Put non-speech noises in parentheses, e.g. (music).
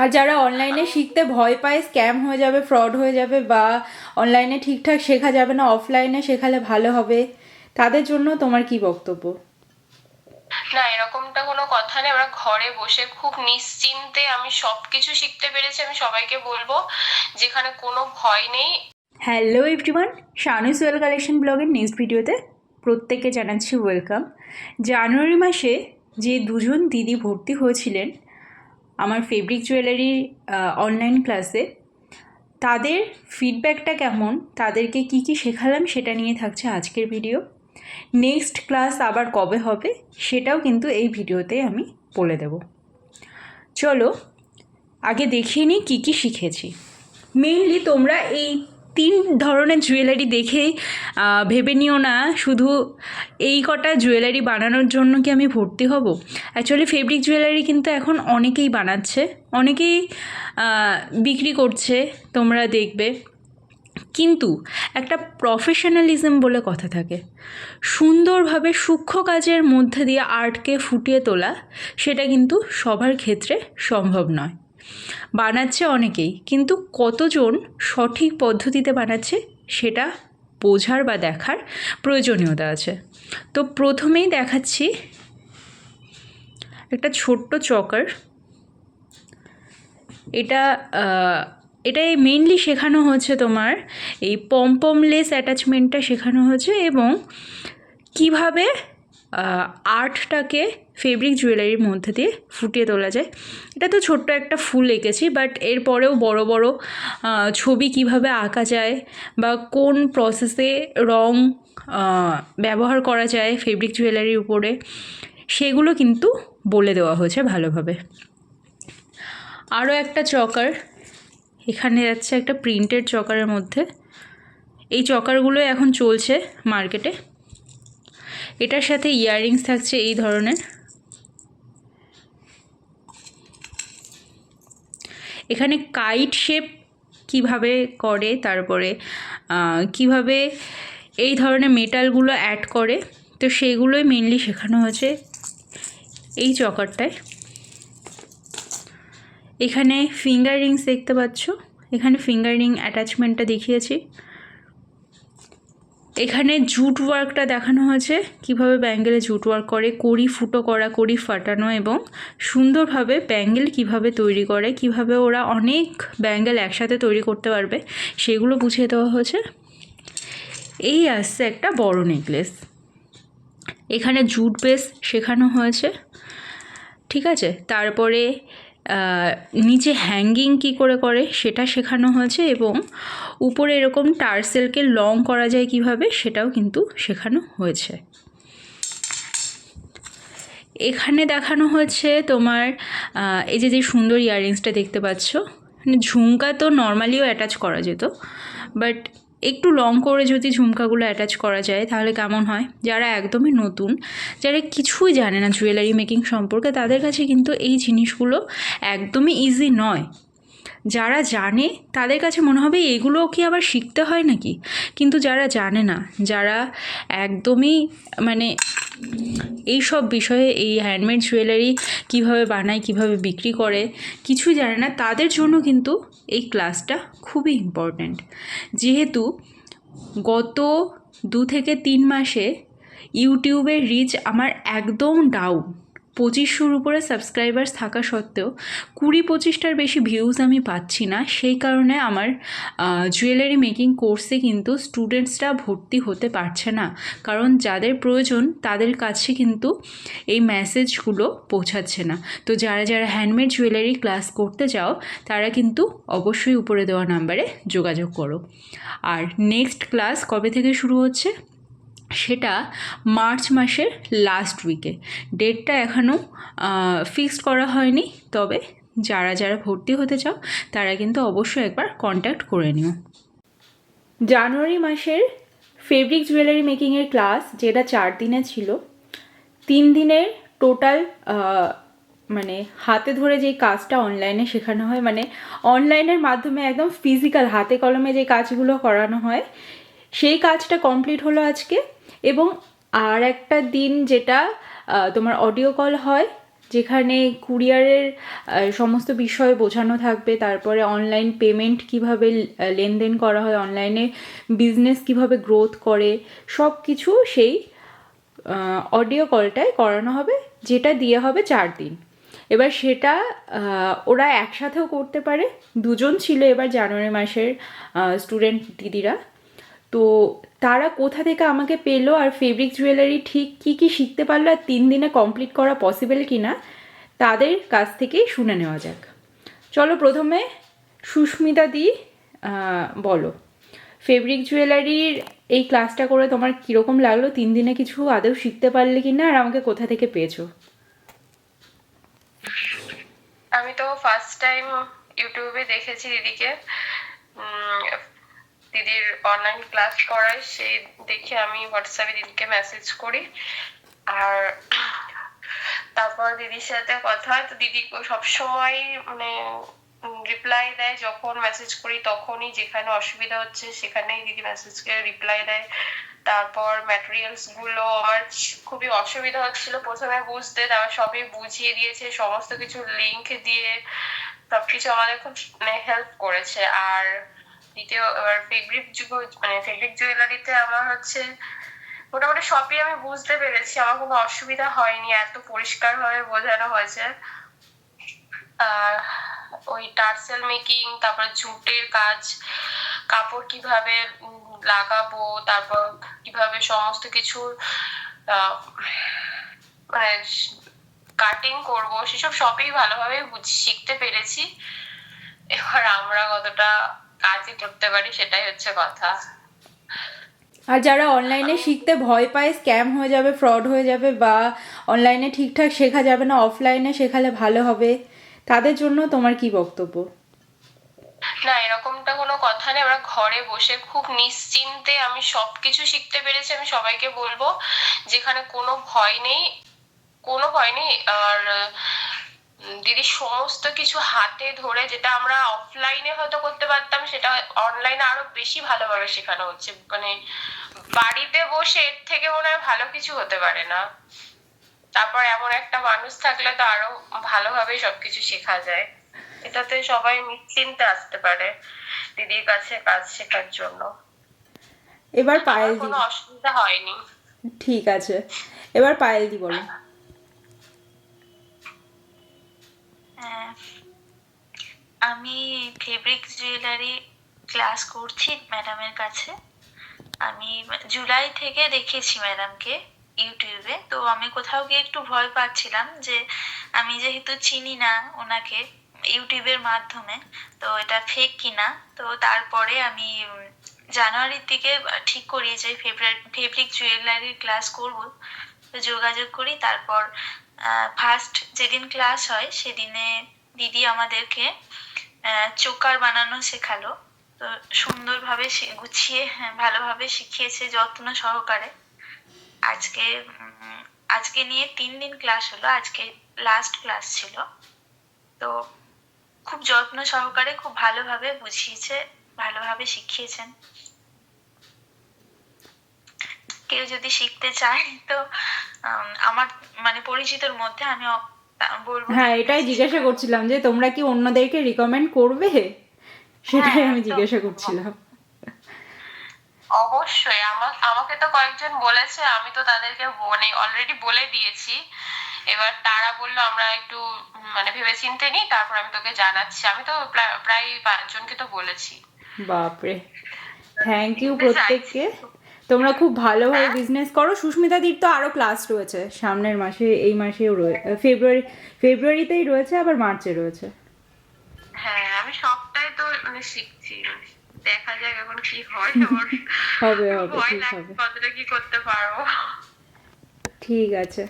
আর যারা অনলাইনে শিখতে ভয় পায় স্ক্যাম হয়ে যাবে ফ্রড হয়ে যাবে বা অনলাইনে ঠিকঠাক শেখা যাবে না অফলাইনে শেখালে ভালো হবে তাদের জন্য তোমার কি বক্তব্য? না এরকমটা কোনো কথা নেই। আমরা ঘরে বসে খুব নিশ্চিন্তে আমি সবকিছু শিখতে পেরেছি আমি সবাইকে বলব যেখানে কোনো ভয় নেই। Hello everyone Shanu Soyel collection ব্লগের নেক্সট ভিডিওতে প্রত্যেককে জানাচ্ছি ওয়েলকাম জানুয়ারি মাসে যে দুজন দিদি ভর্তি হয়েছিলেন আমার ফেব্রিক জুয়েলারির অনলাইন ক্লাসে তাদের ফিডব্যাকটা কেমন? তাদেরকে কি কি শেখালাম সেটা নিয়ে থাকছে আজকের ভিডিও নেক্সট ক্লাস আবার কবে হবে সেটাও কিন্তু এই ভিডিওতে আমি বলে দেব। চলো, আগে দেখিয়ে নিই কী কী শিখেছি। মেইনলি তোমরা এই তিন ধরনের জুয়েলারি আহ, ভেবে নিও না শুধু এই কটা জুয়েলারি বানানোর জন্য কি আমি ভর্তি হব? অ্যাকচুয়ালি ফেব্রিক জুয়েলারি কিন্তু এখন অনেকেই বানাচ্ছে অনেকেই বিক্রি করছে তোমরা দেখবে। কিন্তু একটা প্রফেশনালিজম বলে কথা থাকে। সুন্দরভাবে সূক্ষ্ম কাজের মধ্যে দিয়ে আর্টকে ফুটিয়ে তোলা সেটা কিন্তু সবার ক্ষেত্রে সম্ভব নয়। বানাচ্ছে অনেকেই, কিন্তু কতজন সঠিক পদ্ধতিতে বানাচ্ছে সেটা বোঝার বা দেখার প্রয়োজনীয়তা আছে। তো প্রথমেই দেখাচ্ছি একটা ছোট্ট চকার। এটা এটাই মেনলি শেখানো হচ্ছে তোমার এই পমপমলেস অ্যাটাচমেন্টটা শেখানো হয়েছে এবং কীভাবে আর্টটাকে ফেব্রিক জুয়েলারির মধ্যে দিয়ে ফুটিয়ে তোলা যায়। এটা তো ছোট্ট একটা ফুল এঁকেছি বাট এরপরেও বড় বড় ছবি কীভাবে আঁকা যায় বা কোন প্রসেসে রং ব্যবহার করা যায় ফেব্রিক জুয়েলারির উপরে, সেগুলো কিন্তু বলে দেওয়া হয়েছে ভালোভাবে। আরও একটা চকার, এখানে যাচ্ছে একটা প্রিন্টেড চকারের মধ্যে। এই চকারগুলো এখন চলছে মার্কেটে এটার সাথে ইয়াররিংস থাকছে এই ধরনের। এখানে কাইট শেপ কীভাবে করে, তারপরে কীভাবে এই ধরনের মেটালগুলো অ্যাড করে, তো সেগুলোই মেনলি শেখানো হয়েছে এই চকারটায়। এখানে ফিঙ্গার রিংস দেখতে পাচ্ছ। এখানে ফিঙ্গার রিং অ্যাটাচমেন্টটা দেখিয়েছি। এখানে জুট ওয়ার্কটা দেখানো হয়েছে কীভাবে ব্যাঙ্গেলে জুট ওয়ার্ক করে, কড়ি ফুটো করা, কড়ি ফাটানো এবং সুন্দরভাবে ব্যাঙ্গেল কীভাবে তৈরি করে, কীভাবে ওরা অনেক ব্যাঙ্গেল একসাথে তৈরি করতে পারবে, সেগুলো বুঝিয়ে দেওয়া হয়েছে। এই আসছে একটা বড় নেকলেস এখানে জুট বেস শেখানো হয়েছে। ঠিক আছে? তারপরে নিচে হ্যাঙ্গিং কি করে করে সেটা শেখানো হয়েছে এবং উপরে এরকম টার্সেলকে লং করা যায় কীভাবে সেটাও কিন্তু শেখানো হয়েছে। এখানে দেখানো হয়েছে তোমার এই যে যে সুন্দর ইয়াররিংসটা দেখতে পাচ্ছ। মানে ঝুমকা তো নর্মালিও অ্যাটাচ করা যেত বাট একটু লং করে যদি ঝুমকাগুলো অ্যাটাচ করা যায়, তাহলে কেমন হয়? যারা একদমই নতুন, যারা কিছুই জানে না জুয়েলারি মেকিং সম্পর্কে, তাদের কাছে কিন্তু এই জিনিসগুলো একদমই ইজি নয়। যারা জানে, তাদের কাছে মনে হবে এগুলো কি আবার শিখতে হয় নাকি? কিন্তু যারা জানে না, যারা একদমই মানে এই সব বিষয়ে এই হ্যান্ডমেড জুয়েলারি কীভাবে বানায়, কীভাবে বিক্রি করে, কিছুই জানে না, তাদের জন্য কিন্তু এই ক্লাসটা খুবই ইম্পর্ট্যান্ট যেহেতু গত দু থেকে তিন মাসে ইউটিউবের রিচ আমার একদম ডাউন পঁচিশশোর উপরে সাবস্ক্রাইবার্স থাকা সত্ত্বেও কুড়ি পঁচিশটার বেশি ভিউজ আমি পাচ্ছি না। সেই কারণে আমার জুয়েলারি মেকিং কোর্সে কিন্তু স্টুডেন্টসরা ভর্তি হতে পারছে না। কারণ যাদের প্রয়োজন, তাদের কাছে কিন্তু এই মেসেজগুলো পৌঁছাচ্ছে না। তো যারা যারা হ্যান্ডমেড জুয়েলারি ক্লাস করতে চাও, তারা কিন্তু অবশ্যই উপরে দেওয়া নাম্বারে যোগাযোগ করো। আর নেক্সট ক্লাস কবে থেকে শুরু হচ্ছে? সেটা মার্চ মাসের লাস্ট উইকে ডেটটা এখনও ফিক্সড করা হয়নি, তবে যারা যারা ভর্তি হতে চাও, তারা কিন্তু অবশ্যই একবার কন্ট্যাক্ট করে নিও। জানুয়ারি মাসের ফেব্রিক জুয়েলারি মেকিংয়ের ক্লাস যেটা চার দিনে ছিল, তিন দিনের টোটাল মানে হাতে ধরে যে কাজটা অনলাইনে শেখানো হয় মানে অনলাইনের মাধ্যমে একদম ফিজিক্যাল হাতে কলমে যে কাজগুলো করানো হয় সেই কাজটা কমপ্লিট হলো আজকে এবং আর একটা দিন যেটা তোমার অডিও কল হয়, যেখানে কুরিয়ারের সমস্ত বিষয় বোঝানো থাকবে, তারপরে অনলাইন পেমেন্ট কীভাবে লেনদেন করা হয় অনলাইনে বিজনেস কীভাবে গ্রোথ করে সব কিছু সেই অডিও কলটায় করানো হবে, যেটা দিয়ে হবে চার দিন। এবার সেটা ওরা একসাথেও করতে পারে, দুজন ছিল এবার জানুয়ারি মাসের স্টুডেন্ট দিদিরা। তো তারা কোথা থেকে আমাকে পেল আর ফেব্রিক জুয়েলারি ঠিক কি কি শিখতে পারল আর তিন দিনে কমপ্লিট করা পসিবল কি না তাদের কাছ থেকেই শুনে নেওয়া যাক। চলো প্রথমে সুস্মিতা দি বলো। ফেব্রিক জুয়েলারির এই ক্লাসটা করে তোমার কীরকম লাগল? তিন দিনে কিছু আদৌ শিখতে পারলে কি না আর আমাকে কোথা থেকে পেয়েছ? আমি তো ফার্স্ট টাইম ইউটিউবে দেখেছি দিদিকে। দিদির অনলাইন ক্লাস করায় সেই দেখে আমি হোয়াটসঅ্যাপে দিদিকে মেসেজ করি। আর তারপর দিদির সাথে কথা হয়, তো দিদি সবসময় মানে রিপ্লাই দেয়। যখন মেসেজ করি তখনই যেখানে অসুবিধা হচ্ছে সেখানেই দিদি মেসেজকে রিপ্লাই দেয়। তারপর ম্যাটেরিয়ালসগুলো আমার খুবই অসুবিধা হচ্ছিল। প্রথমে বুঝতে, তারপর সবই বুঝিয়ে দিয়েছে, সমস্ত কিছু লিংক দিয়ে সবকিছু আমাদের খুব মানে হেল্প করেছে। আর দ্বিতীয়, এবার ফেব্রিক মানে ফেব্রিক জুয়েলারিতে আমার হচ্ছে মোটামুটি সবই আমি বুঝতে পেরেছি। আমার কোনো অসুবিধা হয়নি, এত পরিষ্কার ভাবে বোঝানো হয়েছে। ওই টার্সেল মেকিং, তারপর জুটের কাজ, কাপড় কীভাবে লাগাবো, তারপর কীভাবে সমস্ত কিছু মানে কাটিং করব, সেসব সবই ভালোভাবে শিখতে পেরেছি। এবার আমরা কতটা কাজই করতে পারি সেটাই হচ্ছে কথা। আর যারা অনলাইনে শিখতে ভয় পায় স্ক্যাম হয়ে যাবে ফ্রড হয়ে যাবে বা অনলাইনে ঠিকঠাক শেখা যাবে না অফলাইনে শেখালে ভালো হবে তাদের জন্য তোমার কি বক্তব্য? না এরকমটা কোনো কথা নেই। আমরা ঘরে বসে খুব নিশ্চিন্তে আমি সবকিছু শিখতে পেরেছি আমি সবাইকে বলব যেখানে কোনো ভয় নেই কোনো ভয় নেই। আর দিদি সমস্ত কিছু হাতে ধরে যেটা আমরা অফলাইনে হয়তো করতে পারতাম সেটা অনলাইনে আরও বেশি ভালোভাবে শেখানো হচ্ছে। মানে বাড়িতে বসে এর থেকে মনে হয় ভালো কিছু হতে পারে না। তারপর এমন একটা মানুষ থাকলে তো আরও ভালোভাবে সবকিছু শেখা যায়। এটাতে সবাই নিশ্চিন্তে আসতে পারে দিদির কাছে কাজ শেখার জন্য। এবার পায়েল দি কোনো অসুবিধা হয়নি। ঠিক আছে। এবার পায়েল দি বলো। আমি ফেব্রিক জুয়েলারি ক্লাস করছি ম্যাডামের কাছে। আমি জুলাই থেকে দেখেছি ম্যাডামকে ইউটিউবে। তো আমি কোথাও গিয়ে একটু ভয় পাচ্ছিলাম যে আমি যেহেতু চিনি না ওনাকে ইউটিউবের মাধ্যমে, তো এটা ফেক কিনা। তো তারপরে আমি জানুয়ারির দিকে ঠিক করি যে ফেব্রিক জুয়েলারির ক্লাস করব। যোগাযোগ করি, তারপর ফার্স্ট যেদিন ক্লাস হয় সেদিনে দিদি আমাদেরকে চোকার বানানো শেখালো। তো সুন্দরভাবে গুছিয়ে হ্যাঁ, ভালোভাবে শিখিয়েছে যত্ন সহকারে। আজকে আজকে নিয়ে তিন দিন ক্লাস হলো আজকে লাস্ট ক্লাস ছিল। তো খুব যত্ন সহকারে খুব ভালোভাবে বুঝিয়েছে ভালোভাবে শিখিয়েছেন। কেউ যদি শিখতে চায় তো আমার মানে পরিচিতর মধ্যে আমি বলব হ্যাঁ এটাই জিজ্ঞাসা করছিলাম যে তোমরা কি অন্যদেরকে রিকমেন্ড করবে? সেটাই হ্যাঁ, আমি জিজ্ঞাসা করছিলাম। অবশ্যই আমার আমাকে তো কয়েকজন বলেছে আমি তো তাদেরকে মানে অলরেডি বলে দিয়েছি। এবার তারা বলল আমরা একটু মানে ভেবেচিন্তে নিই তারপর আমি তোকে জানাচ্ছি। আমি তো প্রা- প্রায় পাঁচজনকে তো বলেছি। বাপরে। থ্যাংক ইউ প্রত্যেককে। তোমরা খুব ভালোভাবে বিজনেস করো। সুস্মিতা দির তো আরও ক্লাস রয়েছে। সামনের মাসে এই মাসেও রয়েছে ফেব্রুয়ারি ফেব্রুয়ারিতেই রয়েছে আবার মার্চে রয়েছে। হ্যাঁ আমি সবটাই তো মানে শিখছি। দেখা যাক এখন কি হয় (laughs) হবে হবে ঠিক হবে। কতটা কি করতে পারব। ঠিক আছে।